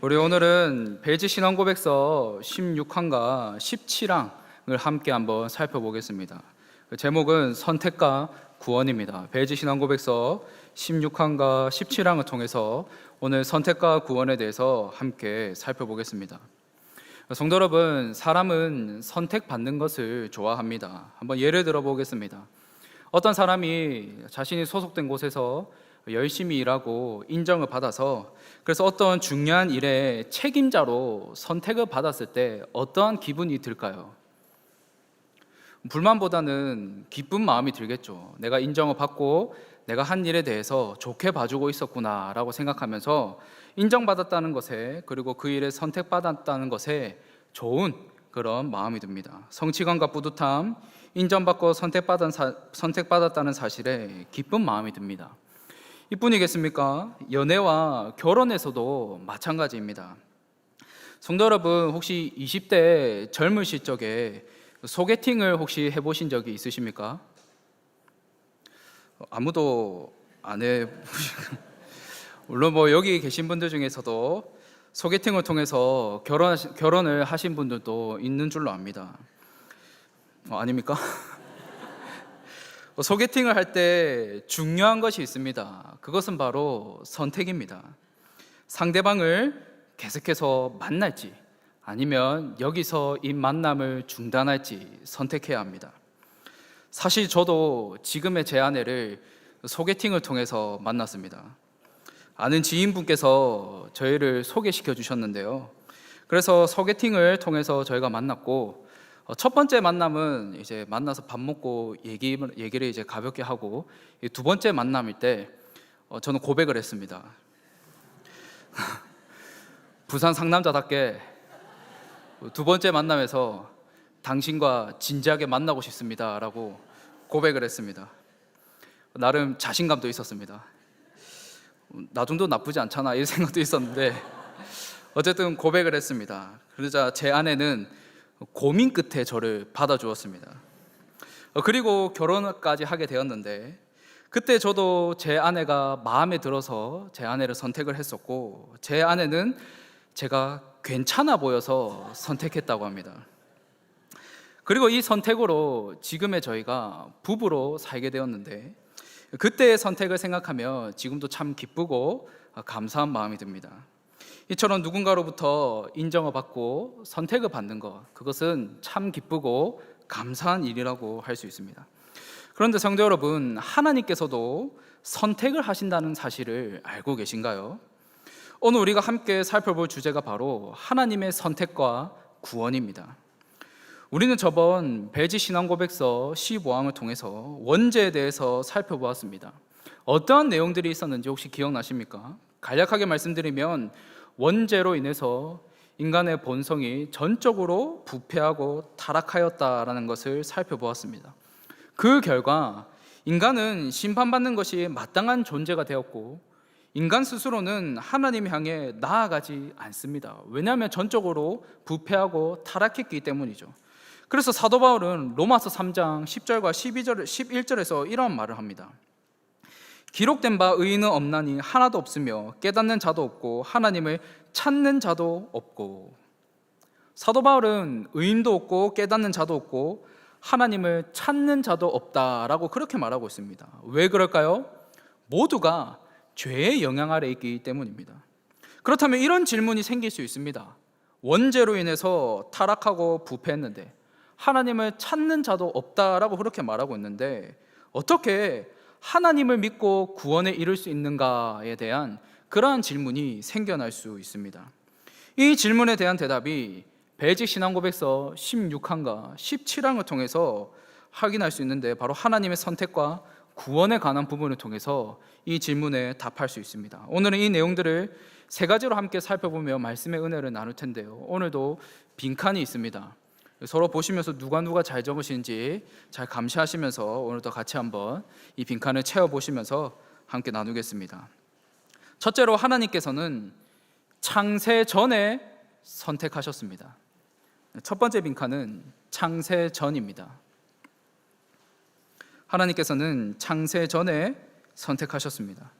우리 오늘은 배지 신앙 고백서 16항과 17항을 함께 한번 살펴보겠습니다. 그 제목은 선택과 구원입니다. 배지 신앙 고백서 16항과 17항을 통해서 오늘 선택과 구원에 대해서 함께 살펴보겠습니다. 성도 여러분, 사람은 선택받는 것을 좋아합니다. 한번 예를 들어 보겠습니다. 어떤 사람이 자신이 소속된 곳에서 열심히 일하고 인정을 받아서 그래서 어떤 중요한 일에 책임자로 선택을 받았을 때 어떠한 기분이 들까요? 불만보다는 기쁜 마음이 들겠죠. 내가 인정을 받고 내가 한 일에 대해서 좋게 봐주고 있었구나라고 생각하면서 인정받았다는 것에 그리고 그 일에 선택받았다는 것에 좋은 그런 마음이 듭니다. 성취감과 뿌듯함, 인정받고 선택받은 사, 선택받았다는 사실에 기쁜 마음이 듭니다. 이뿐이겠습니까? 연애와 결혼에서도 마찬가지입니다. 성도 여러분, 혹시 20대 젊으실 적에 소개팅을 혹시 해보신 적이 있으십니까? 아무도 안 해보시고 물론 뭐 여기 계신 분들 중에서도 소개팅을 통해서 결혼 결혼을 하신 분들도 있는 줄로 압니다. 어, 아닙니까? 소개팅을 할 때 중요한 것이 있습니다. 그것은 바로 선택입니다. 상대방을 계속해서 만날지 아니면 여기서 이 만남을 중단할지 선택해야 합니다. 사실 저도 지금의 제 아내를 소개팅을 통해서 만났습니다. 아는 지인분께서 저희를 소개시켜 주셨는데요. 그래서 소개팅을 통해서 저희가 만났고 어, 첫 번째 만남은 이제 만나서 밥 먹고 얘기 얘기를 이제 가볍게 하고 두 번째 만남일 때 어, 저는 고백을 했습니다. 부산 상남자답게 두 번째 만남에서 당신과 진지하게 만나고 싶습니다라고 고백을 했습니다. 나름 자신감도 있었습니다. 나 정도 나쁘지 않잖아 이 생각도 있었는데 어쨌든 고백을 했습니다. 그러자 제 아내는 고민 끝에 저를 받아주었습니다. 어, 그리고 결혼까지 하게 되었는데 그때 저도 제 아내가 마음에 들어서 제 아내를 선택을 했었고 제 아내는 제가 괜찮아 보여서 선택했다고 합니다. 그리고 이 선택으로 지금의 저희가 부부로 살게 되었는데 그때의 선택을 생각하며 지금도 참 기쁘고 감사한 마음이 듭니다. 이처럼 누군가로부터 인정을 받고 선택을 받는 것, 그것은 참 기쁘고 감사한 일이라고 할 수 있습니다. 그런데 성도 여러분, 하나님께서도 선택을 하신다는 사실을 알고 계신가요? 오늘 우리가 함께 살펴볼 주제가 바로 하나님의 선택과 구원입니다. 우리는 저번 배지 신앙 고백서 15항을 통해서 원죄에 대해서 살펴보았습니다. 어떠한 내용들이 있었는지 혹시 기억나십니까? 간략하게 말씀드리면 원죄로 인해서 인간의 본성이 전적으로 부패하고 타락하였다라는 것을 살펴보았습니다. 그 결과 인간은 심판받는 것이 마땅한 존재가 되었고 인간 스스로는 하나님 향해 나아가지 않습니다. 왜냐하면 전적으로 부패하고 타락했기 때문이죠. 그래서 사도 바울은 로마서 3장 10절과 12절 11절에서 이런 말을 합니다. 기록된 바 의인은 없나니 하나도 없으며 깨닫는 자도 없고 하나님을 찾는 자도 없고 사도 바울은 의인도 없고 깨닫는 자도 없고 하나님을 찾는 자도 없다라고 그렇게 말하고 있습니다. 왜 그럴까요? 모두가 죄의 영향 아래 있기 때문입니다. 그렇다면 이런 질문이 생길 수 있습니다. 원죄로 인해서 타락하고 부패했는데 하나님을 찾는 자도 없다라고 그렇게 말하고 있는데 어떻게 하나님을 믿고 구원에 이를 수 있는가에 대한 그러한 질문이 생겨날 수 있습니다. 이 질문에 대한 대답이 배직 신앙 고백서 16항과 17항을 통해서 확인할 수 있는데 바로 하나님의 선택과 구원에 관한 부분을 통해서 이 질문에 답할 수 있습니다. 오늘은 이 내용들을 세 가지로 함께 살펴보며 말씀의 은혜를 나눌 텐데요. 오늘도 빈칸이 있습니다. 서로 보시면서 누가 누가 잘 적으신지 잘 감시하시면서 오늘도 같이 한번 이 빈칸을 채워 보시면서 함께 나누겠습니다. 첫째로 하나님께서는 창세 전에 선택하셨습니다. 첫 번째 빈칸은 창세 전입니다. 하나님께서는 창세 전에 선택하셨습니다.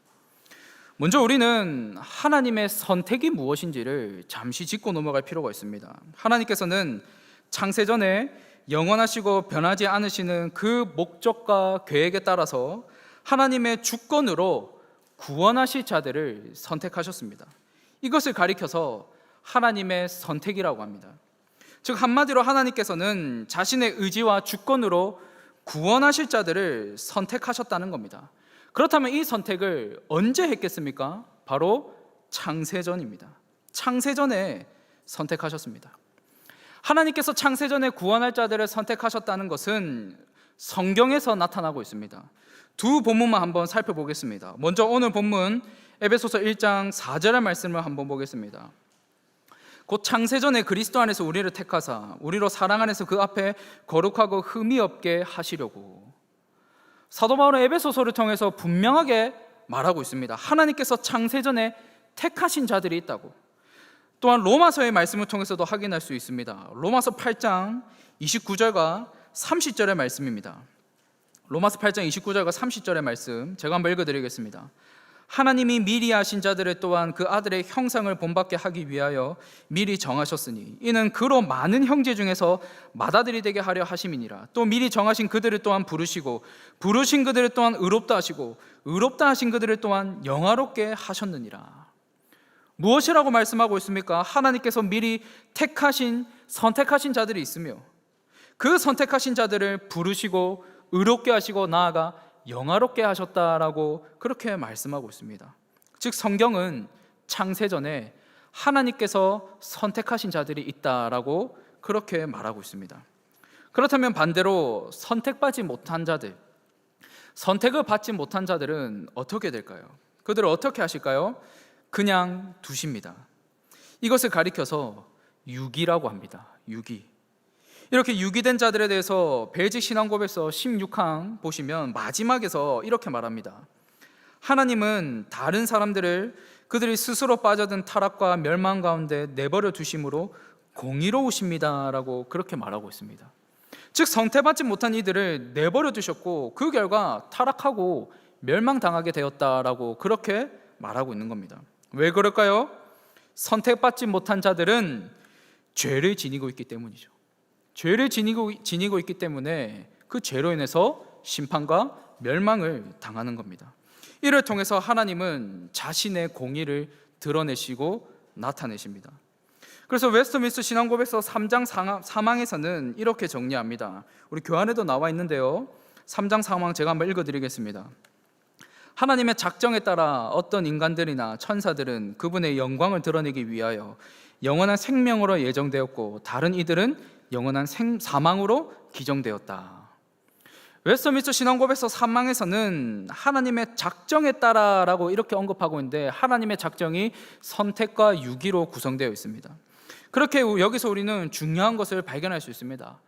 먼저 우리는 하나님의 선택이 무엇인지를 잠시 짚고 넘어갈 필요가 있습니다. 하나님께서는 창세전에 영원하시고 변하지 않으시는 그 목적과 계획에 따라서 하나님의 주권으로 구원하실 자들을 선택하셨습니다. 이것을 가리켜서 하나님의 선택이라고 합니다. 즉 한마디로 하나님께서는 자신의 의지와 주권으로 구원하실 자들을 선택하셨다는 겁니다. 그렇다면 이 선택을 언제 했겠습니까? 바로 창세전입니다. 창세전에 선택하셨습니다. 하나님께서 창세전에 구원할 자들을 선택하셨다는 것은 성경에서 나타나고 있습니다. 두 본문만 한번 살펴보겠습니다. 먼저 오늘 본문 에베소서 1장 4절의 말씀을 한번 보겠습니다. 곧 창세전에 그리스도 안에서 우리를 택하사 우리로 사랑 안에서 그 앞에 거룩하고 흠이 없게 하시려고 사도 바울은 에베소서를 통해서 분명하게 말하고 있습니다. 하나님께서 창세전에 택하신 자들이 있다고. 또한 로마서의 말씀을 통해서도 확인할 수 있습니다. 로마서 8장 29절과 30절의 말씀입니다. 로마서 8장 29절과 30절의 말씀 제가 한번 읽어 드리겠습니다. 하나님이 미리 하신 자들을 또한 그 아들의 형상을 본받게 하기 위하여 미리 정하셨으니 이는 그로 많은 형제 중에서 맏아들이 되게 하려 하심이니라 또 미리 정하신 그들을 또한 부르시고 부르신 그들을 또한 의롭다 하시고 의롭다 하신 그들을 또한 영화롭게 하셨느니라 무엇이라고 말씀하고 있습니까? 하나님께서 미리 택하신 선택하신 자들이 있으며 그 선택하신 자들을 부르시고 의롭게 하시고 나아가 영화롭게 하셨다라고 그렇게 말씀하고 있습니다. 즉 성경은 창세전에 하나님께서 선택하신 자들이 있다라고 그렇게 말하고 있습니다. 그렇다면 반대로 선택받지 못한 자들, 선택을 받지 못한 자들은 어떻게 될까요? 그들을 어떻게 하실까요? 그냥 두십니다. 이것을 가리켜서 유기라고 합니다. 유기. 이렇게 유기된 자들에 대해서 벨직 신앙고백서 16항 보시면 마지막에서 이렇게 말합니다. 하나님은 다른 사람들을 그들이 스스로 빠져든 타락과 멸망 가운데 내버려 두심으로 공의로우십니다라고 그렇게 말하고 있습니다. 즉 선택받지 못한 이들을 내버려 두셨고 그 결과 타락하고 멸망당하게 되었다라고 그렇게 말하고 있는 겁니다. 왜 그럴까요? 선택받지 못한 자들은 죄를 지니고 있기 때문이죠. 죄를 지니고, 지니고 있기 때문에 그 죄로 인해서 심판과 멸망을 당하는 겁니다. 이를 통해서 하나님은 자신의 공의를 드러내시고 나타내십니다. 그래서 웨스트민스 신앙고백서 3장 4망에서는 이렇게 정리합니다. 우리 교환에도 나와 있는데요. 3장 4망 제가 한번 읽어드리겠습니다. 하나님의 작정에 따라 어떤 인간들이나 천사들은 그분의 영광을 드러내기 위하여 영원한 생명으로 예정되었고 다른 이들은 영원한 생, 사망으로 기정되었다. 웨스터미스터 신앙고백서 3망에서는 하나님의 작정에 따라라고 이렇게 언급하고 있는데 하나님의 작정이 선택과 유기로 구성되어 있습니다. 그렇게 여기서 우리는 중요한 것을 발견할 수 있습니다.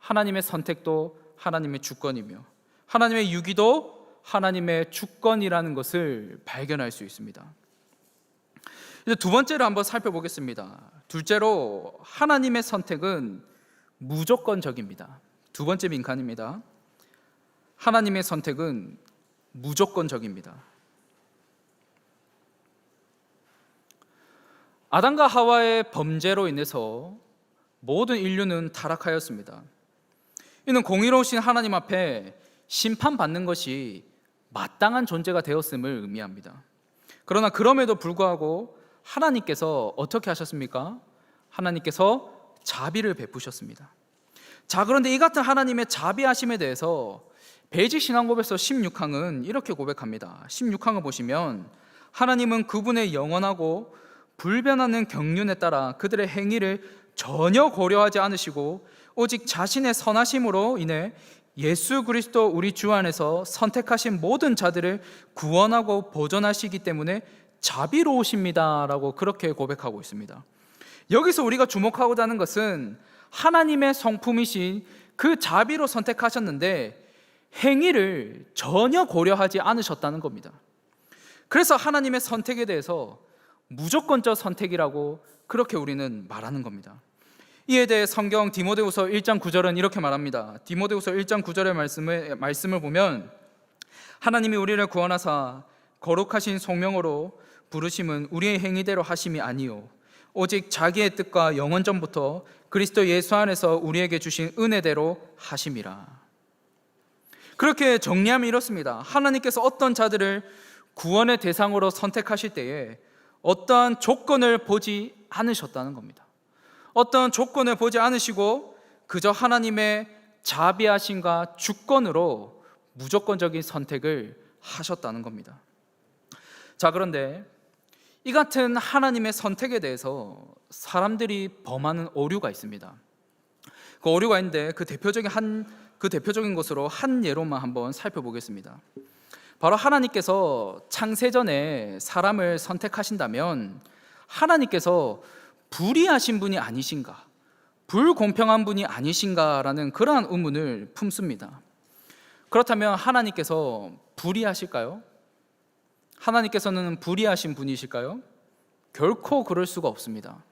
하나님의 선택도 하나님의 주권이며 하나님의 유기도 하나님의 주권이라는 것을 발견할 수 있습니다. 이제 두 번째로 한번 살펴보겠습니다. 둘째로 하나님의 선택은 무조건적입니다. 두 번째 빈칸입니다. 하나님의 선택은 무조건적입니다. 아담과 하와의 범죄로 인해서 모든 인류는 타락하였습니다. 이는 공의로우신 하나님 앞에 심판받는 것이 마땅한 존재가 되었음을 의미합니다. 그러나 그럼에도 불구하고 하나님께서 어떻게 하셨습니까? 하나님께서 자비를 베푸셨습니다. 자, 그런데 이 같은 하나님의 자비하심에 대해서 베이직 신앙고백서 16항은 이렇게 고백합니다. 16항을 보시면 하나님은 그분의 영원하고 불변하는 경륜에 따라 그들의 행위를 전혀 고려하지 않으시고 오직 자신의 선하심으로 인해 예수 그리스도 우리 주 안에서 선택하신 모든 자들을 구원하고 보존하시기 때문에 자비로우십니다라고 그렇게 고백하고 있습니다. 여기서 우리가 주목하고자 하는 것은 하나님의 성품이신 그 자비로 선택하셨는데 행위를 전혀 고려하지 않으셨다는 겁니다. 그래서 하나님의 선택에 대해서 무조건적 선택이라고 그렇게 우리는 말하는 겁니다. 이에 대해 성경 디모데후서 1장 9절은 이렇게 말합니다. 디모데후서 1장 9절의 말씀을 말씀을 보면 하나님이 우리를 구원하사 거룩하신 성명으로 부르심은 우리의 행위대로 하심이 아니요 오직 자기의 뜻과 영원 전부터 그리스도 예수 안에서 우리에게 주신 은혜대로 하심이라. 그렇게 정리하면 이렇습니다. 하나님께서 어떤 자들을 구원의 대상으로 선택하실 때에 어떠한 조건을 보지 않으셨다는 겁니다. 어떤 조건을 보지 않으시고 그저 하나님의 자비하심과 주권으로 무조건적인 선택을 하셨다는 겁니다. 자, 그런데 이 같은 하나님의 선택에 대해서 사람들이 범하는 오류가 있습니다. 그 오류가 있는데 그 대표적인 한 그 대표적인 것으로 한 예로만 한번 살펴보겠습니다. 바로 하나님께서 창세전에 사람을 선택하신다면 하나님께서 불의하신 분이 아니신가? 불공평한 분이 아니신가라는 그러한 의문을 품습니다. 그렇다면 하나님께서 불의하실까요? 하나님께서는 불의하신 분이실까요? 결코 그럴 수가 없습니다.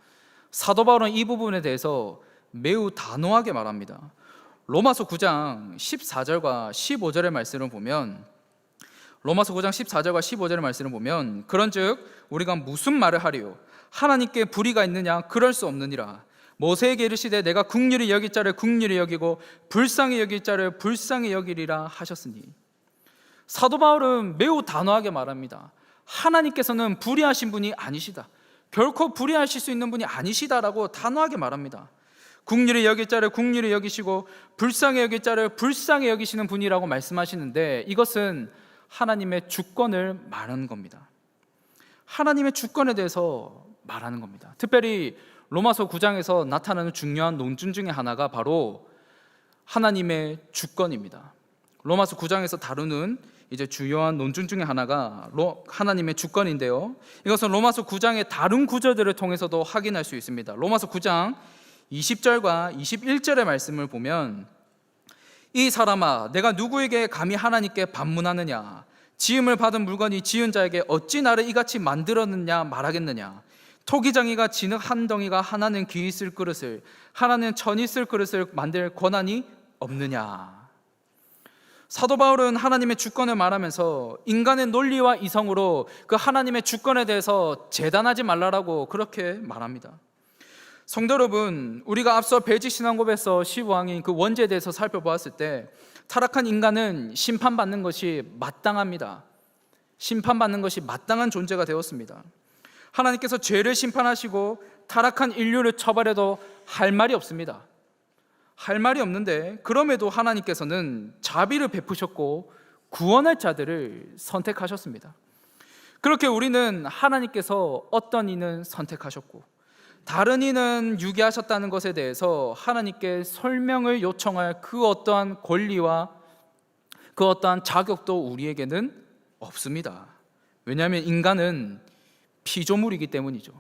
사도 바울은 이 부분에 대해서 매우 단호하게 말합니다. 로마서 9장 14절과 15절의 말씀을 보면 로마서 9장 14절과 15절의 말씀을 보면 그런즉 우리가 무슨 말을 하리요 하나님께 불의가 있느냐 그럴 수 없느니라 모세에게 이르시되 내가 국률이 여길 자를 국률이 여기고 불쌍히 여길 자를 불쌍히 여기리라 하셨으니 사도 바울은 매우 단호하게 말합니다. 하나님께서는 불의하신 분이 아니시다. 결코 불의하실 수 있는 분이 아니시다라고 단호하게 말합니다. 국률이 여길 자를 국률이 여기시고 불쌍히 여길 자를 불쌍히 여기시는 분이라고 말씀하시는데 이것은 하나님의 주권을 말하는 겁니다. 하나님의 주권에 대해서 말하는 겁니다. 특별히 로마서 9장에서 나타나는 중요한 논증 중에 하나가 바로 하나님의 주권입니다. 로마서 9장에서 다루는 이제 주요한 논증 중에 하나가 로, 하나님의 주권인데요. 이것은 로마서 9장의 다른 구절들을 통해서도 확인할 수 있습니다. 로마서 9장 20절과 21절의 말씀을 보면 이 사람아 내가 누구에게 감히 하나님께 반문하느냐? 지음을 받은 물건이 지은 자에게 어찌 나를 이같이 만들었느냐 말하겠느냐? 토기장이가 진흙 한 덩이가 하나는 귀 있을 그릇을 하나는 천 있을 그릇을 만들 권한이 없느냐? 사도 바울은 하나님의 주권을 말하면서 인간의 논리와 이성으로 그 하나님의 주권에 대해서 재단하지 말라라고 그렇게 말합니다. 성도 여러분, 우리가 앞서 배지 신앙고에서 시왕인 그 원죄에 대해서 살펴보았을 때 타락한 인간은 심판받는 것이 마땅합니다. 심판받는 것이 마땅한 존재가 되었습니다. 하나님께서 죄를 심판하시고 타락한 인류를 처벌해도 할 말이 없습니다. 할 말이 없는데 그럼에도 하나님께서는 자비를 베푸셨고 구원할 자들을 선택하셨습니다. 그렇게 우리는 하나님께서 어떤 이는 선택하셨고 다른 이는 유기하셨다는 것에 대해서 하나님께 설명을 요청할 그 어떠한 권리와 그 어떠한 자격도 우리에게는 없습니다. 왜냐하면 인간은 피조물이기 때문이죠.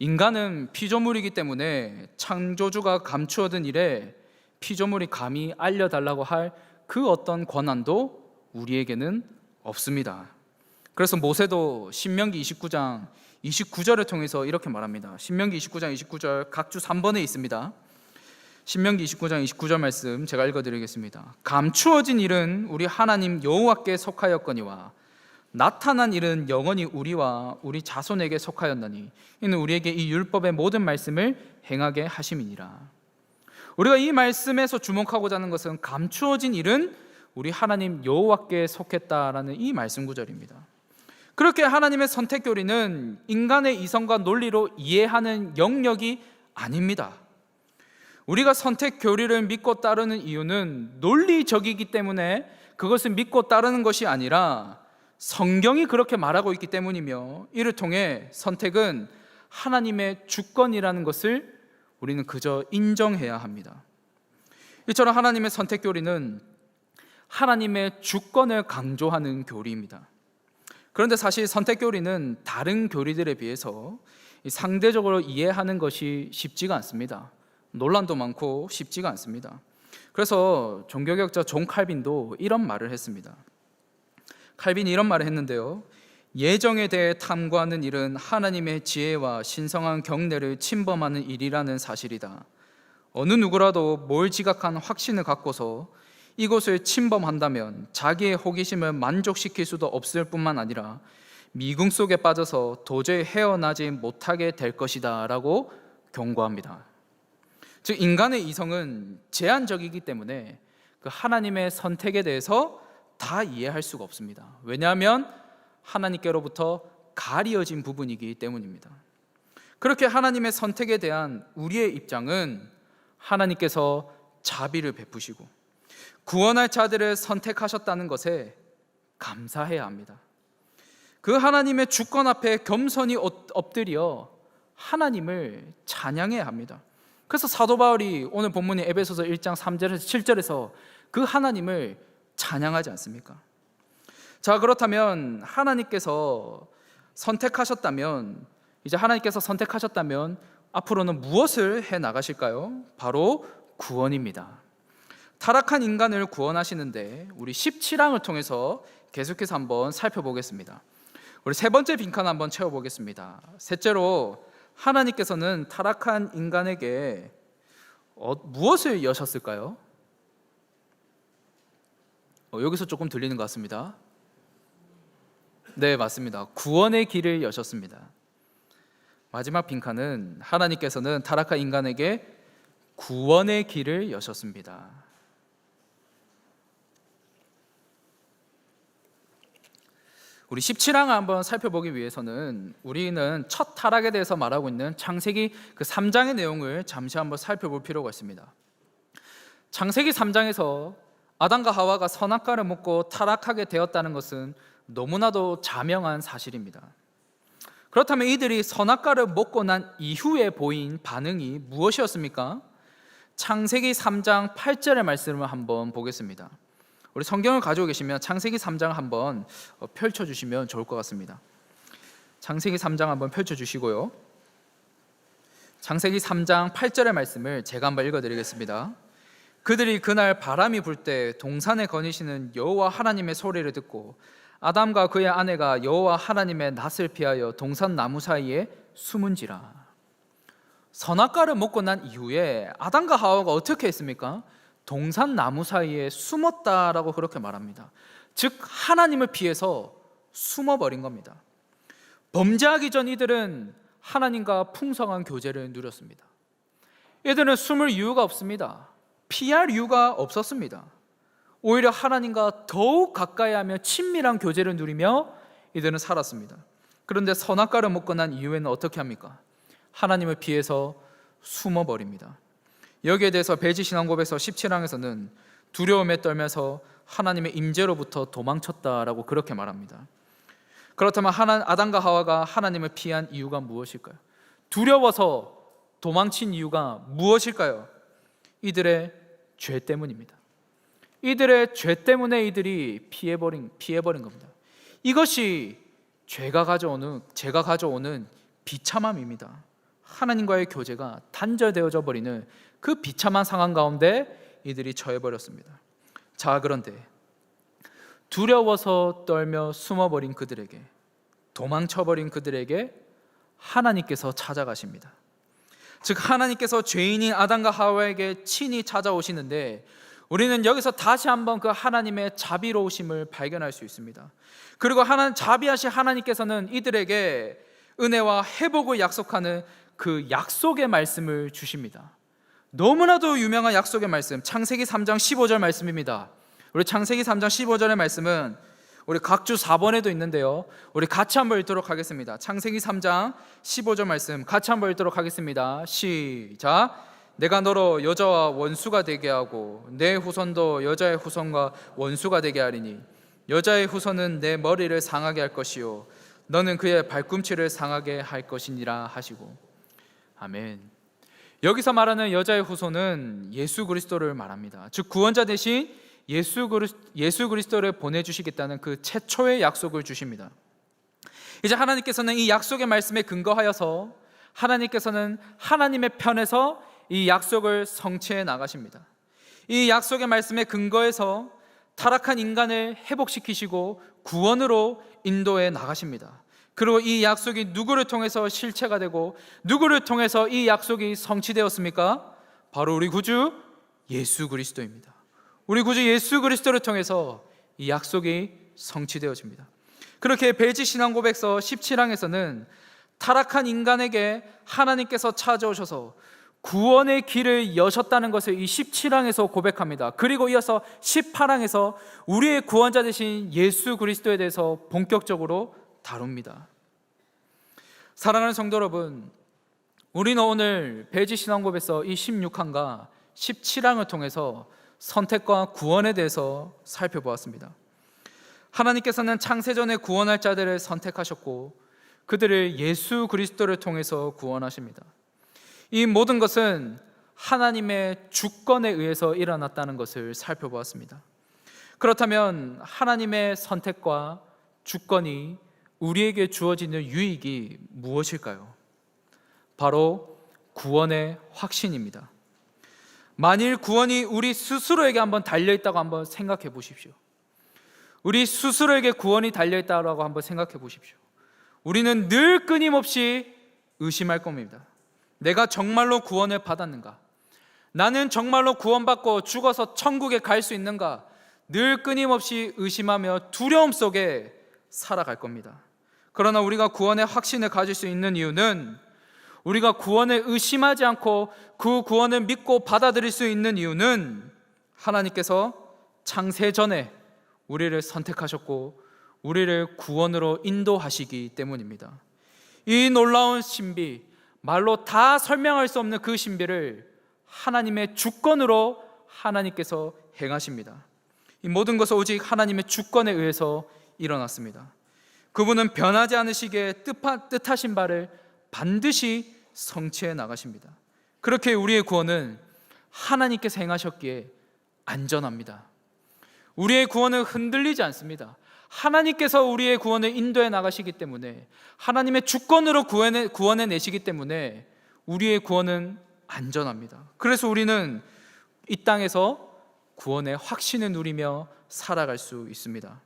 인간은 피조물이기 때문에 창조주가 감추어둔 일에 피조물이 감히 알려달라고 할 그 어떤 권한도 우리에게는 없습니다. 그래서 모세도 신명기 29장 29절을 통해서 이렇게 말합니다. 신명기 29장 29절 각주 3번에 있습니다. 신명기 29장 29절 말씀 제가 읽어 드리겠습니다. 감추어진 일은 우리 하나님 여호와께 속하였거니와 나타난 일은 영원히 우리와 우리 자손에게 속하였나니 이는 우리에게 이 율법의 모든 말씀을 행하게 하심이니라. 우리가 이 말씀에서 주목하고자 하는 것은 감추어진 일은 우리 하나님 여호와께 속했다라는 이 말씀 구절입니다. 그렇게 하나님의 선택 교리는 인간의 이성과 논리로 이해하는 영역이 아닙니다. 우리가 선택 교리를 믿고 따르는 이유는 논리적이기 때문에 그것을 믿고 따르는 것이 아니라 성경이 그렇게 말하고 있기 때문이며 이를 통해 선택은 하나님의 주권이라는 것을 우리는 그저 인정해야 합니다. 이처럼 하나님의 선택 교리는 하나님의 주권을 강조하는 교리입니다. 그런데 사실 선택 교리는 다른 교리들에 비해서 상대적으로 이해하는 것이 쉽지가 않습니다. 논란도 많고 쉽지가 않습니다. 그래서 종교개혁자 존 칼빈도 이런 말을 했습니다. 칼빈이 이런 말을 했는데요. 예정에 대해 탐구하는 일은 하나님의 지혜와 신성한 경례를 침범하는 일이라는 사실이다. 어느 누구라도 뭘 지각한 확신을 갖고서 이곳을 침범한다면 자기의 호기심을 만족시킬 수도 없을 뿐만 아니라 미궁 속에 빠져서 도저히 헤어나지 못하게 될 것이다라고 경고합니다. 즉 인간의 이성은 제한적이기 때문에 그 하나님의 선택에 대해서 다 이해할 수가 없습니다. 왜냐하면 하나님께로부터 가리어진 부분이기 때문입니다. 그렇게 하나님의 선택에 대한 우리의 입장은 하나님께서 자비를 베푸시고 구원할 자들을 선택하셨다는 것에 감사해야 합니다. 그 하나님의 주권 앞에 겸손히 엎드려 하나님을 찬양해야 합니다. 그래서 사도 바울이 오늘 본문의 에베소서 1장 3절에서 7절에서 그 하나님을 찬양하지 않습니까? 자, 그렇다면 하나님께서 선택하셨다면 이제 하나님께서 선택하셨다면 앞으로는 무엇을 해 나가실까요? 바로 구원입니다. 타락한 인간을 구원하시는데 우리 17항을 통해서 계속해서 한번 살펴보겠습니다. 우리 세 번째 빈칸 한번 채워 보겠습니다. 셋째로 하나님께서는 타락한 인간에게 어, 무엇을 여셨을까요? 어, 여기서 조금 들리는 것 같습니다. 네, 맞습니다. 구원의 길을 여셨습니다. 마지막 빈칸은 하나님께서는 타락한 인간에게 구원의 길을 여셨습니다. 우리 17항 한번 살펴보기 위해서는 우리는 첫 타락에 대해서 말하고 있는 창세기 그 3장의 내용을 잠시 한번 살펴볼 필요가 있습니다. 창세기 3장에서 아담과 하와가 선악과를 먹고 타락하게 되었다는 것은 너무나도 자명한 사실입니다. 그렇다면 이들이 선악과를 먹고 난 이후에 보인 반응이 무엇이었습니까? 창세기 3장 8절의 말씀을 한번 보겠습니다. 우리 성경을 가지고 계시면 창세기 3장 한번 어, 펼쳐 주시면 좋을 것 같습니다. 창세기 3장 한번 펼쳐 주시고요. 창세기 3장 8절의 말씀을 제가 한번 읽어 드리겠습니다. 그들이 그날 바람이 불 때 동산에 거니시는 여호와 하나님의 소리를 듣고 아담과 그의 아내가 여호와 하나님의 낯을 피하여 동산 나무 사이에 숨은지라. 선악과를 먹고 난 이후에 아담과 하와가 어떻게 했습니까? 동산 나무 사이에 숨었다라고 그렇게 말합니다. 즉 하나님을 피해서 숨어 버린 겁니다. 범죄하기 전 이들은 하나님과 풍성한 교제를 누렸습니다. 이들은 숨을 이유가 없습니다. 피할 이유가 없었습니다. 오히려 하나님과 더욱 가까이 하며 친밀한 교제를 누리며 이들은 살았습니다. 그런데 선악과를 먹고 난 이후에는 어떻게 합니까? 하나님을 피해서 숨어 버립니다. 여기에 대해서 베지 신앙고백서 17항에서는 두려움에 떨면서 하나님의 임재로부터 도망쳤다라고 그렇게 말합니다. 그렇다면 하나, 아담과 하와가 하나님을 피한 이유가 무엇일까요? 두려워서 도망친 이유가 무엇일까요? 이들의 죄 때문입니다. 이들의 죄 때문에 이들이 피해버린 피해버린 겁니다. 이것이 죄가 가져오는 제가 가져오는 비참함입니다. 하나님과의 교제가 단절되어져 버리는 그 비참한 상황 가운데 이들이 처해 버렸습니다. 자, 그런데 두려워서 떨며 숨어버린 그들에게 도망쳐버린 그들에게 하나님께서 찾아가십니다. 즉 하나님께서 죄인인 아담과 하와에게 친히 찾아오시는데 우리는 여기서 다시 한번 그 하나님의 자비로우심을 발견할 수 있습니다. 그리고 하나님 자비하신 하나님께서는 이들에게 은혜와 회복을 약속하는 그 약속의 말씀을 주십니다. 너무나도 유명한 약속의 말씀, 창세기 3장 15절 말씀입니다. 우리 창세기 3장 15절의 말씀은 우리 각주 4번에도 있는데요. 우리 같이 한번 읽도록 하겠습니다. 창세기 3장 15절 말씀 같이 한번 읽도록 하겠습니다. 시작. 내가 너로 여자와 원수가 되게 하고 내 후손도 여자의 후손과 원수가 되게 하리니 여자의 후손은 내 머리를 상하게 할 것이요 너는 그의 발꿈치를 상하게 할 것이니라 하시고 아멘. 여기서 말하는 여자의 후손은 예수 그리스도를 말합니다. 즉 구원자 대신 예수, 그리, 예수 그리스도를 보내주시겠다는 그 최초의 약속을 주십니다. 이제 하나님께서는 이 약속의 말씀에 근거하여서 하나님께서는 하나님의 편에서 이 약속을 성취해 나가십니다. 이 약속의 말씀에 근거해서 타락한 인간을 회복시키시고 구원으로 인도해 나가십니다. 그리고 이 약속이 누구를 통해서 실체가 되고 누구를 통해서 이 약속이 성취되었습니까? 바로 우리 구주 예수 그리스도입니다. 우리 구주 예수 그리스도를 통해서 이 약속이 성취되어집니다. 그렇게 배지 신앙 고백서 17항에서는 타락한 인간에게 하나님께서 찾아오셔서 구원의 길을 여셨다는 것을 이 17항에서 고백합니다. 그리고 이어서 18항에서 우리의 구원자 되신 예수 그리스도에 대해서 본격적으로 다룹니다. 사랑하는 성도 여러분, 우리는 오늘 배지 신앙고백서 이 16항과 17항을 통해서 선택과 구원에 대해서 살펴보았습니다. 하나님께서는 창세전에 구원할 자들을 선택하셨고 그들을 예수 그리스도를 통해서 구원하십니다. 이 모든 것은 하나님의 주권에 의해서 일어났다는 것을 살펴보았습니다. 그렇다면 하나님의 선택과 주권이 우리에게 주어지는 유익이 무엇일까요? 바로 구원의 확신입니다. 만일 구원이 우리 스스로에게 한번 달려 있다고 한번 생각해 보십시오. 우리 스스로에게 구원이 달려 있다고 한번 생각해 보십시오. 우리는 늘 끊임없이 의심할 겁니다. 내가 정말로 구원을 받았는가? 나는 정말로 구원받고 죽어서 천국에 갈 수 있는가? 늘 끊임없이 의심하며 두려움 속에 살아갈 겁니다. 그러나 우리가 구원의 확신을 가질 수 있는 이유는 우리가 구원을 의심하지 않고 그 구원을 믿고 받아들일 수 있는 이유는 하나님께서 창세 전에 우리를 선택하셨고 우리를 구원으로 인도하시기 때문입니다. 이 놀라운 신비, 말로 다 설명할 수 없는 그 신비를 하나님의 주권으로 하나님께서 행하십니다. 이 모든 것은 오직 하나님의 주권에 의해서 일어났습니다. 그분은 변하지 뜻하- 뜻하신 바를 반드시 성취해 나가십니다. 그렇게 우리의 구원은 하나님께서 행하셨기에 안전합니다. 우리의 구원은 흔들리지 않습니다. 하나님께서 우리의 구원을 인도해 나가시기 때문에 하나님의 주권으로 구원해, 구원해 내시기 때문에 우리의 구원은 안전합니다. 그래서 우리는 이 땅에서 구원의 확신을 누리며 살아갈 수 있습니다.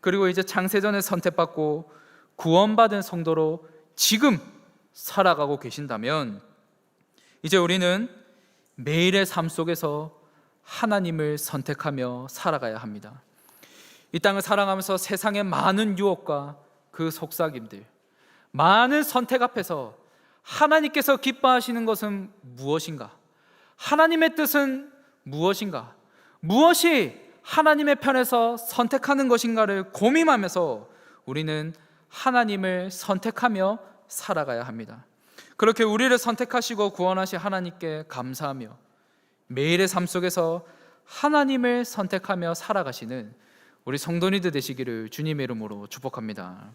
그리고 이제 창세전에 선택받고 구원받은 성도로 지금 살아가고 계신다면 이제 우리는 매일의 삶 속에서 하나님을 선택하며 살아가야 합니다. 이 땅을 살아가면서 세상의 많은 유혹과 그 속삭임들, 많은 선택 앞에서 하나님께서 기뻐하시는 것은 무엇인가? 하나님의 뜻은 무엇인가? 무엇이 하나님의 편에서 선택하는 것인가를 고민하면서 우리는 하나님을 선택하며 살아가야 합니다. 그렇게 우리를 선택하시고 구원하신 하나님께 감사하며 매일의 삶 속에서 하나님을 선택하며 살아가시는 우리 성도니들 되시기를 주님의 이름으로 축복합니다.